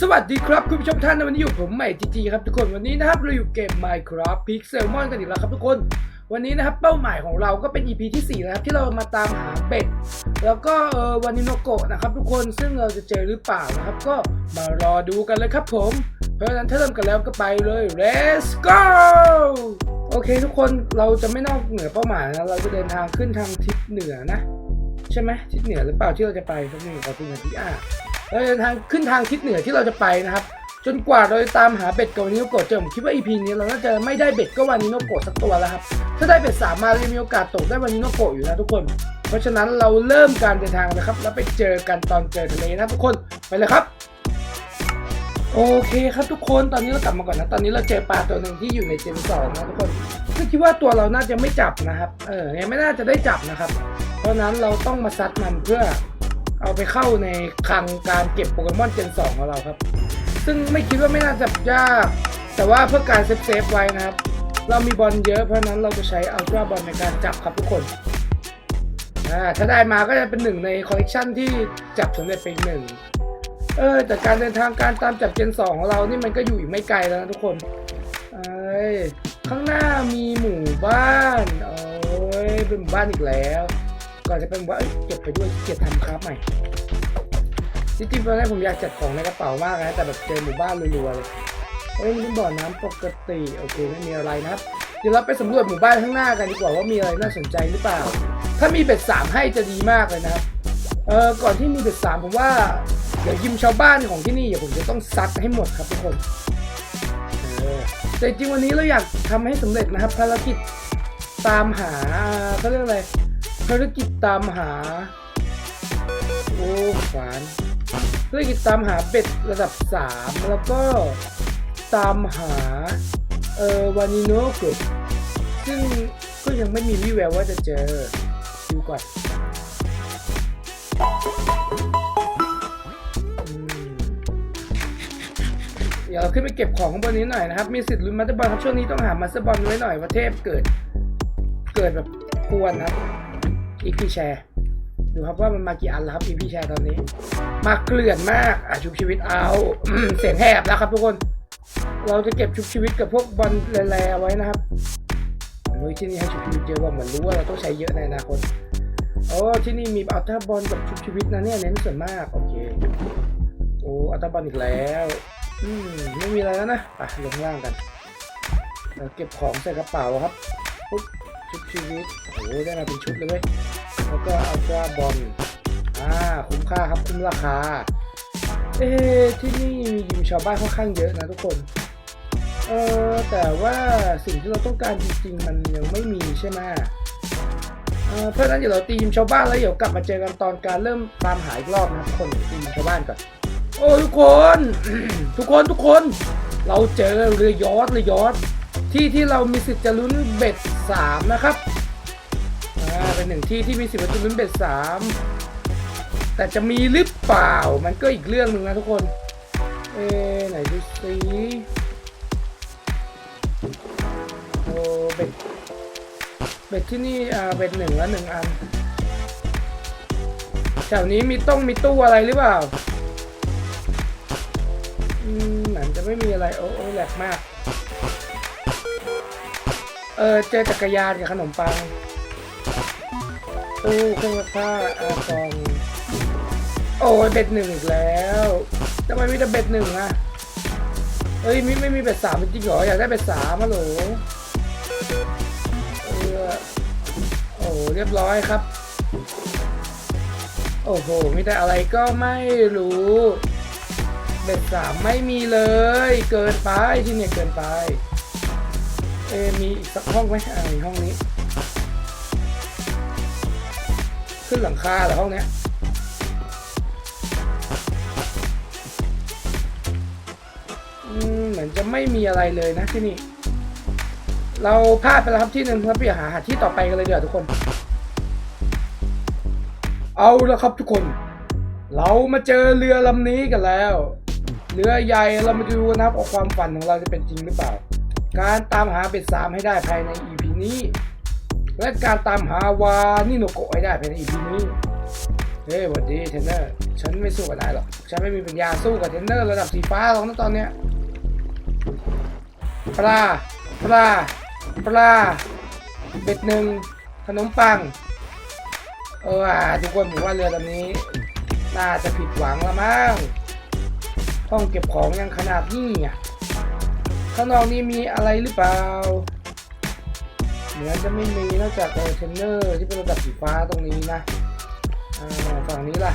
สวัสดีครับคุณผู้ชมท่านวันนี้อยู่ผมใหม่จีจีครับทุกคนวันนี้นะครับเราอยู่เกม Minecraft Pixelmon กันอีกแล้วครับทุกคน วันนี้นะครับเป้าหมายของเราก็เป็น EP ที่4แล้วครับที่เรามาตามหาเป็ดแล้วก็เออวานิโนโกะนะครับทุกคนซึ่งเราจะเจอหรือเปล่านะครับก็มารอดูกันเลยครับผม เพราะฉะนั้นถ้าเริ่มกันแล้วก็ไปเลย let's go โอเคทุกคนเราจะไม่นอกเหนือเป้าหมายนะเราจะเดินทางขึ้นทางทิศเหนือนะ ใช่ไหมทิศเหนือหรือเปล่าที่เราจะไปสักหนึ่งขอคุณกันที่อ่า เราจะทางขึ้นทางทิศเหนือที่เราจะไปนะครับ จนกว่าเราจะตามหาเบ็ดกับวานิโนโกะเจอผมคิดว่า EP นี้เราน่าจะไม่ได้เบ็ดก็วานิโนโกะสักตัวแล้วครับ ถ้าได้เบ็ดสามมาเราจะมีโอกาสตกได้วานิโนโกะอยู่นะทุกคน เพราะฉะนั้นเราเริ่มการเดินทางนะครับ แล้วไปเจอกันตอนเจอทะเลนะทุกคนไปเลยครับโอเคครับทุกคนตอนนี้เรากลับมาก่อนนะ ตอนนี้เราเจอปลาตัวหนึ่งที่อยู่ในเจนสองนะทุกคนซึ่งคิดว่าตัวเราน่าจะไม่จับนะครับ เออยังไม่น่าจะได้จับนะครับ เพราะฉะนั้นเราต้องมาซัดมันเพื่อ เอาไปเข้าในคลังการเก็บโปเกมอนเจน 2 ของเราครับ ซึ่งไม่คิดว่าไม่น่าจะยาก แต่ว่าเพื่อการเซฟเซฟไว้นะครับ เรามีบอลเยอะเพราะนั้นเราจะใช้อัลตร้าบอลในการจับครับทุกคนถ้าได้มาก็จะเป็นหนึ่งในคอลเลกชันที่จับสำเร็จไปอีกหนึ่งเออแต่การเดินทางการตามจับเจน 2 ของเรานี่มันก็อยู่อีกไม่ไกลแล้วนะทุกคนเอ้ยข้างหน้ามีหมู่บ้าน โอ้ยเป็นหมู่บ้านอีกแล้ว ก่อนจะเป็นว่าเก็บไปด้วยเกียจทำครับใหม่จริงๆตอนแรกผมอยากจัดของในกระเป๋ามากนะแต่แบบเจอหมู่บ้านรัวๆเลยเอ้ยบ่อน้ำปกติโอเคไม่มีอะไรนะครับเดี๋ยวเราไปสำรวจหมู่บ้านข้างหน้ากันดีกว่าว่ามีอะไรน่าสนใจหรือเปล่า ถ้ามีเบ็ดสามให้จะดีมากเลยนะครับเออก่อนที่มีเบ็ดสามผมว่าเดี๋ยวยิมชาวบ้านของที่นี่เดี๋ยวผมจะต้องซัดให้หมดครับทุกคนแต่จริงวันนี้เราอยากทำให้สำเร็จนะครับภารกิจตามหาเขาเรียกอะไร ภารกิจตามหา โอ้ขวานภารกิจตามหาเบ็ดระดับ 3 แล้วก็ตามหา เออวานิโนโกะซึ่งก็ยังไม่มีวี่แววว่าจะเจอ ดูก่อนอืมเดี๋ยวเราขึ้นไปเก็บของข้างบนนี้หน่อยนะครับ มีสิทธิ์ลุ้นมาสเตอร์บอลครับ ช่วงนี้ต้องหามาสเตอร์บอลไว้หน่อยว่าเทพเกิด เกิดแบบควรนะครับ อีพีแชร์ดูครับว่ามันมากี่อันแล้วครับอีพีแชร์ตอนนี้ มาเกลื่อนมากอะชุบชีวิตเอาเสียงแหบแล้วครับทุกคน เราจะเก็บชุบชีวิตกับพวกบอลแร่ๆไว้นะครับโอ้ยที่นี่ให้ชุบชีวิตเยอะว่าเหมือนรู้ว่าเราต้องใช้เยอะในอนาคตโอ้ที่นี่มีอัลตาบอลกับชุบชีวิตนะเนี่ยเน้นส่วนมากโอเคโอ้อัลตาบอลอีกแล้วอืมไม่มีอะไรแล้วนะไปลงล่างกันเราเก็บของใส่กระเป๋าครับปุ๊บ ชุดชีวิตโอ้โหได้มาเป็นชุดเลยเว้ยแล้วก็อัลตร้าบอลอ่าคุ้มค่าครับคุ้มราคา เอ๊ที่นี่มียิมชาวบ้านค่อนข้างเยอะนะทุกคน เออแต่ว่าสิ่งที่เราต้องการจริงๆ มันยังไม่มีใช่ไหมเออเพราะฉะนั้นเดี๋ยวเราตียิมชาวบ้านแล้วเดี๋ยวกลับมาเจอกันตอนการเริ่มตามหาอีกรอบนะครับทุกคนตียิมชาวบ้านก่อนโอ้ทุกคน ทุกคนทุกคน เราเจอเรือยอทเรือยอท ที่ที่เรามีสิทธิ์จะลุ้นเบ็ดสามนะครับอ่าเป็นหนึ่งที่ที่มีสิทธิ์จะลุ้นเบ็ดสามแต่จะมีหรือเปล่ามันก็อีกเรื่องหนึ่งนะทุกคน เอ๊ไหนดูสิโอ้เบ็ดเบ็ดที่นี่อ่าเบ็ดหนึ่งแล้วหนึ่งอันแถวนี้มีต้องมีตู้อะไรหรือเปล่าอืมหมือนจะไม่มีอะไรโอ้โอ้แหลกมาก เออเจอจักรยานกับขนมปังตู้เครื่องซักผ้าอากองโอ้ยเบ็ดหนึ่งอีกแล้วทำไมมีแต่เบ็ดหนึ่งอะเฮ้ยไม่ไม่มีเบ็ดสามจริงเหรออยากได้เบ็ดสามฮัลโหลเออโอ้เรียบร้อยครับ โอ้โหมีแต่อะไรก็ไม่รู้เบ็ดสามไม่มีเลย เกินไปที่เนี่ยเกินไป เอมีอีกสักห้องไหมอ่ามีห้องนี้ ขึ้นหลังคาเหรอห้องเนี้ยอืมเหมือนจะไม่มีอะไรเลยนะที่นี่ เราพลาดไปแล้วครับที่หนึ่งเราไปหาหาที่ต่อไปกันเลยเดี๋ยวาทุกคน เอาละครับทุกคน เรามาเจอเรือลำนี้กันแล้ว เรือใหญ่เรามาดูนะครับว่าความฝันของเราจะเป็นจริงหรือเปล่า การตามหาเบ็ดสามให้ได้ภายใน EP นี้ และการตามหาวานิโนโกะให้ได้ภายใน EP นี้ เฮ้ยสวัสดีเทนเนอร์ ฉันไม่สู้กับนายหรอก ฉันไม่มีปัญญาสู้กับเทนเนอร์ระดับสีฟ้าหรอกนะตอนเนี้ย ปลา ปลา ปลา เบ็ดหนึ่งขนมปัง เออทุกคนผมว่าเรือลำนี้ น่าจะผิดหวังละมั้งห้องเก็บของยังขนาดนี้อะ ข้างนอกนี้มีอะไรหรือเปล่าเหมือนจะไม่มีนอกจากเทรนเนอร์ที่เป็นระดับสีฟ้าตรงนี้นะฝั่งนี้ล่ะ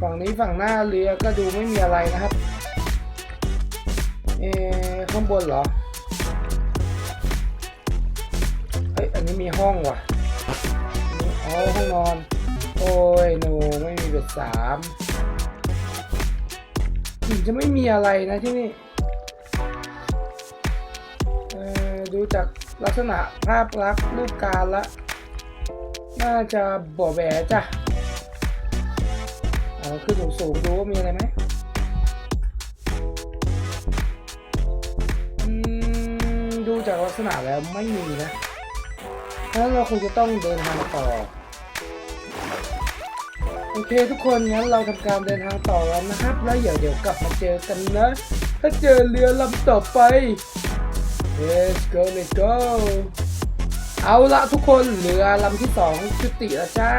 ฝั่งนี้ฝั่งหน้าเรือก็ดูไม่มีอะไรนะครับ เออข้างบนเหรอเอ้ยอันนี้มีห้องว่ะอ๋อห้องนอน โอ้ยโนไม่มีเบ็ดสามถึงจะไม่มีอะไรนะที่นี่ ดูจากลักษณะภาพลักษณ์รูปการละ น่าจะบ่อแบจ้ะเอาขึ้นสูงๆดูว่ามีอะไรไหมดูจากลักษณะแล้วไม่มีนะเพราะฉะนั้นเราคงจะต้องเดินทางต่อ โอเคทุกคนงั้นเราทำการเดินทางต่อแล้วนะครับ แล้วเดี๋ยวเดี๋ยวกลับมาเจอกันนะ ถ้าเจอเรือลำต่อไป Let's go let's go เอาละทุกคนเรือลำที่สองจุติแล้วจ้า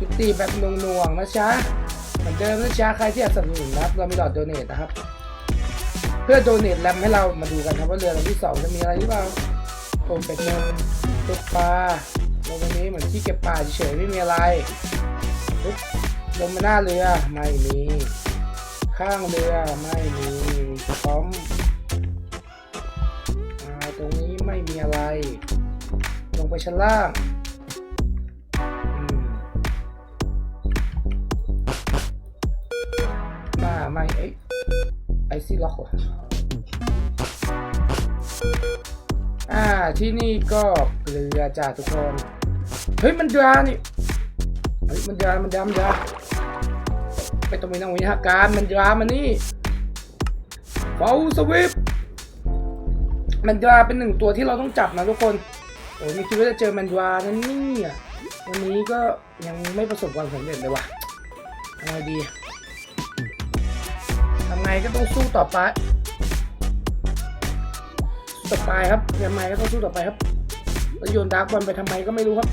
จุติแบบนวงๆนะจ๊ะเหมือนเดิมนะจ๊ะใครที่อยากสนับสนุนนะครับเรามีดอทโดเนทนะครับ เพื่อโดเนทแรมให้เรามาดูกันครับว่าเรือลำที่สองจะมีอะไรหรือเปล่าผมเป็ดเงินตุ๊กปลาลงตรงนี้เหมือนที่เก็บปลาเฉยๆไม่มีอะไรลงมาหน้าเรือไม่มี ข้างเรือไม่มีพร้อม งไปชั้นล่างมาไม่เอ้ไอซี่ล็อกว่ะอ่าที่นี่ก็เรือจ้าทุกคน เฮ้ย มันดรานี่ เฮ้ย มันดรามันดามันดราไปตรงนี้นะวิหาการมันดรามันนี่เฝ้าสวิปมันดราเป็นหนึ่งตัวที่เราต้องจับนะทุกคน โอ้ยไม่คิดว่าจะเจอแมนดวานั่นนี่อะวันนี้ก็ยังไม่ประสบความสำเร็จเลยว่ะทำไงดีทำไงก็ต้องสู้ต่อไปต่อไปครับยังไงก็ต้องสู้ต่อไปครับแล้วโยนดาร์กบอลไปทำไมก็ไม่รู้ครับ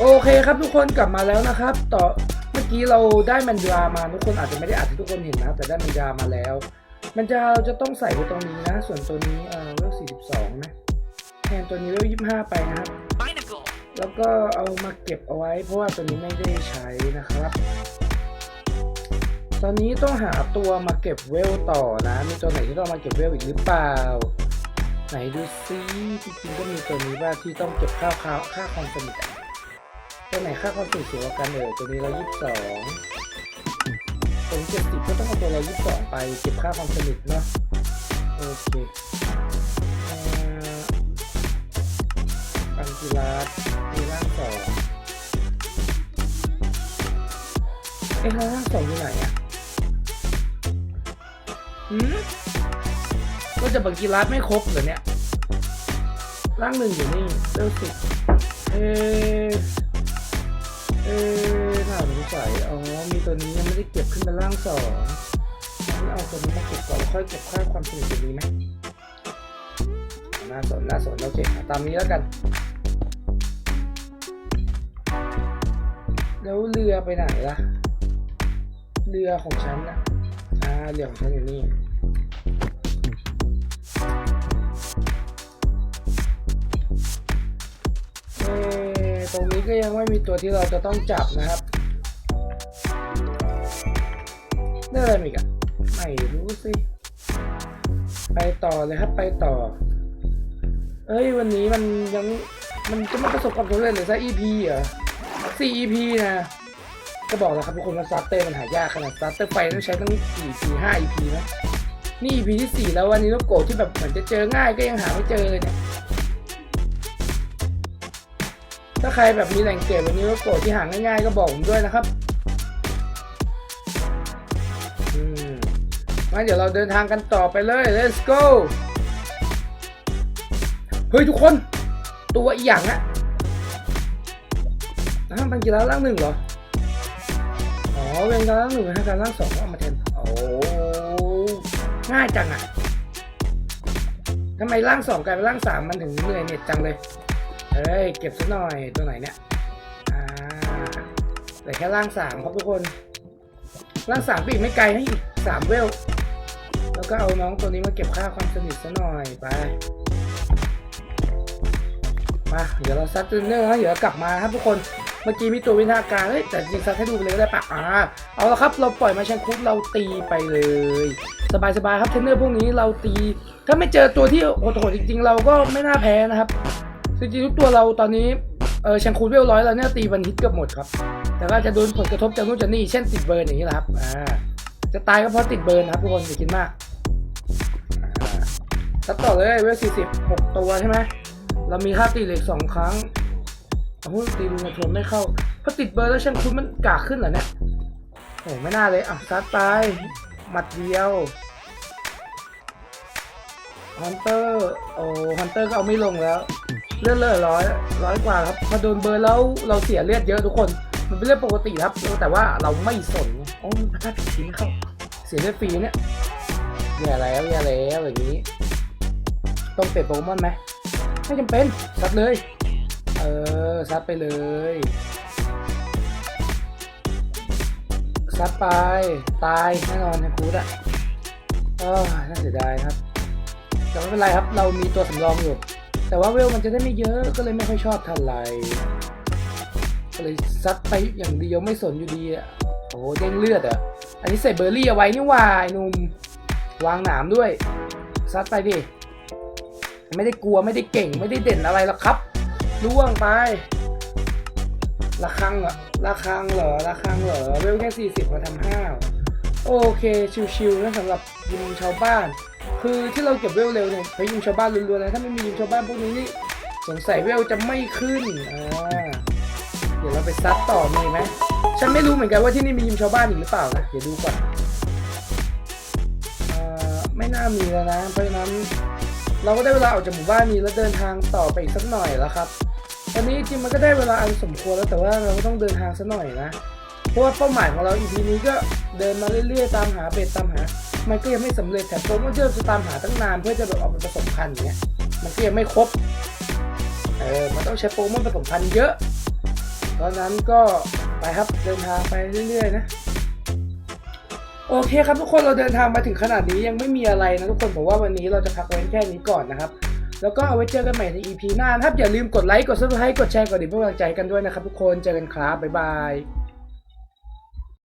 โอเคครับทุกคนกลับมาแล้วนะครับ ต่อเมื่อกี้เราได้มันดรามาทุกคนอาจจะไม่ได้อ่านที่ทุกคนเห็นนะ แต่ได้มันดรามาแล้ว มันดราเราจะต้องใส่ไว้ตรงนี้นะ ส่วนตัวนี้เอ่อเวล42นะแทนตัวนี้เวล25 ไปนะครับ แล้วก็เอามาเก็บเอาไว้ เพราะว่าตัวนี้ไม่ได้ใช้นะครับ ตอนนี้ต้องหาตัวมาเก็บเวลต่อนะ มีตัวไหนที่ต้องมาเก็บเวลอีกหรือเปล่าไหนดูซิจริงๆก็มีตัวนี้ว่าที่ต้องเก็บค่าค่าค่าความสนิท ตัวไหนค่าความสนิทสูงกว่ากันเออตัวนี้เรายี่สิบสองผมเจ็ดสิบก็ต้องเอาตัวเรายี่สิบสองไปเก็บค่าความสนิทเนาะโอเคเออบังกีฬามีร่างสองเอ๊ะแล้วร่างสองอยู่ไหนอะหืมก็จะบังกีฬาไม่ครบเหรอเนี่ยร่างหนึ่งอยู่นี่เร็วสิเออ เออน่าสงสัยอ๋อ มีตัวนี้ยังไม่ได้เก็บขึ้นมาร่างสองงั้นเอาตัวนี้มาเก็บก่อนค่อยเก็บค่าความสนิทตัวนี้ไหมน่าสนน่าสนโอเคตามนี้แล้วกัน แล้วเรือไปไหนล่ะ เรือของฉันนะอ่าเรือของฉันอยู่นี่เอ ตรงนี้ก็ยังไม่มีตัวที่เราจะต้องจับนะครับได้อะไรอีกอะไม่รู้สิ ไปต่อเลยครับไปต่อ เอ้ยวันนี้มันยังมันจะไม่ประสบความสำเร็จเลยซะ EP เหรอสี่ EP นะ ก็บอกแล้วครับทุกคนว่าสตาร์เตอร์มันหายากขนาดสตาร์เตอร์ไฟต้องใช้ตั้งกี่ EP ห้า EP นะนี่ EP ที่สี่แล้ววันนี้ลูกโกที่แบบเหมือนจะเจอง่ายก็ยังหาไม่เจอเลยเนี่ย ถ้าใครแบบมีแหล่งเก็บแบบนี้ก็โกรธที่หาง่ายๆก็บอกผมด้วยนะครับอืมมาเดี๋ยวเราเดินทางกันต่อไปเลย let's go เฮ้ยทุกคน ตัวอีหยังอะอ้าวมันกีฬาล่างหนึ่งเหรอ อ๋อเวนการล่างหนึ่งให้การล่างสองเอามาแทนโอ้ง่ายจังอะทำไมล่างสองกลายเป็นล่างสามมันถึงเหนื่อยเน็ตจังเลย เฮ้ย เก็บสักหน่อยตัวไหนเนี่ย อ่าแต่แค่ล่างสามครับทุกคน ล่างสามปีกไม่ไกลให้อีกสามเวล แล้วก็เอาน้องตัวนี้มาเก็บค่าความสนิทซะหน่อยไป มา เดี๋ยวเราซัดจูเนอร์นะเดี๋ยวกลับมาครับทุกคน เมื่อกี้มีตัววินาการเฮ้ยแต่จริงซัดให้ดูไปเลยก็ได้ปะอ่า เอาละครับเราปล่อยมาแชงคุปเราตีไปเลย สบายๆครับเทรนเนอร์พวกนี้เราตี ถ้าไม่เจอตัวที่โหดๆจริง ๆ เราก็ไม่น่าแพ้นะครับ จริงๆทุกตัวเราตอนนี้เออแชงคูเวลร้อยเราเนี่ยตีวันฮิตเกือบหมดครับ แต่ว่าจะโดนผลกระทบจากนู่นจากนี่เช่นติดเบิร์นอย่างนี้แหละครับอ่าจะตายก็เพราะติดเบิร์นนะครับทุกคนอย่าคิดมากอ่าซัดต่อเลยเวลสี่สิบหกตัวใช่ไหมเรามีค่าตีเหล็กสองครั้งโอ้โหตีลุงกระทนไม่เข้าเพราะติดเบิร์นแล้วแชงคูมันกากขึ้นเหรอเนี่ยโอ้ไม่น่าเลยอะซัดไปหมัดเดียวฮันเตอร์โอ้ฮันเตอร์ก็เอาไม่ลงแล้ว เลือดเลือดร้อยร้อยกว่าครับพอโดนเบอร์แล้วเราเสียเลือดเยอะทุกคน มันเป็นเรื่องปกติครับ แต่ว่าเราไม่สนโอ้พลาดผิดทีไม่เข้าเสียเลือดฟรีเนี่ยแย่แล้วแย่แล้วอย่างนี้ ต้องเปลี่ยนโปเกมอนไหมไม่จำเป็นซัดเลย เออซัดไปเลยซัดไปตายแน่นอนนะคูดอะเออน่าเสียดายครับแต่ไม่เป็นไรครับ เรามีตัวสำรองอยู่ แต่ว่าเวลมันจะได้ไม่เยอะก็เลยไม่ค่อยชอบท่าไรก็เลยซัดไปอย่างเดียวไม่สนอยู่ดีอะโอ้โหเด้งเลือดอะ อันนี้ใส่เบอร์รี่เอาไว้นี่ว่าไอ้นุ่มวางหนามด้วย ซัดไปดิ ไม่ได้กลัวไม่ได้เก่งไม่ได้เด่นอะไรหรอกครับล่วงไปละคังเหรอละคังเหรอละคังเหรอเวลแค่ 40 มาทำห้าว โอเค ชิวๆนะสำหรับยิงชาวบ้าน คือที่เราเก็บเวลเร็วเนี่ยไปยิงชาวบ้านรัวๆเลยถ้าไม่มียิงชาวบ้านพวกนี้นี่สงสัยเวลจะไม่ขึ้นอ่าเดี๋ยวเราไปซัดต่อมีไหมฉันไม่รู้เหมือนกันว่าที่นี่มียิงชาวบ้านอีกหรือเปล่านะเดี๋ยวดูก่อนไม่น่ามีแล้วนะเพราะฉะนั้น เราก็ได้เวลาออกจากหมู่บ้านนี้แล้วเดินทางต่อไปอีกสักหน่อยแล้วครับตอนนี้จริงมันก็ได้เวลาอันสมควรแล้วแต่ว่าเราก็ต้องเดินทางสักหน่อยนะเพราะว่าเป้าหมายของเราอีพีนี้ก็เดินมาเรื่อยๆ ตามหาเบ็ดตามหา มันก็ยังไม่สำเร็จแต่ผมก็เริ่มจะตามหาตั้งนานเพื่อจะแบบเอาไปผสมพันธุ์อย่างเงี้ยมันก็ยังไม่ครบเออมันต้องใช้โปรโมทผสมพันธุ์เยอะตอนนั้นก็ไปครับเดินทางไปเรื่อยๆนะโอเคครับทุกคนเราเดินทางมาถึงขนาดนี้ยังไม่มีอะไรนะทุกคนผมว่าวันนี้เราจะพักไว้แค่นี้ก่อนนะครับ แล้วก็เอาไว้เจอกันใหม่ใน EP หน้านะครับอย่าลืมกดไลค์กด subscribe กดแชร์กดดิ่งเพื่อกำลังใจกันด้วยนะครับทุกคนเจอกันครับบ๊ายบาย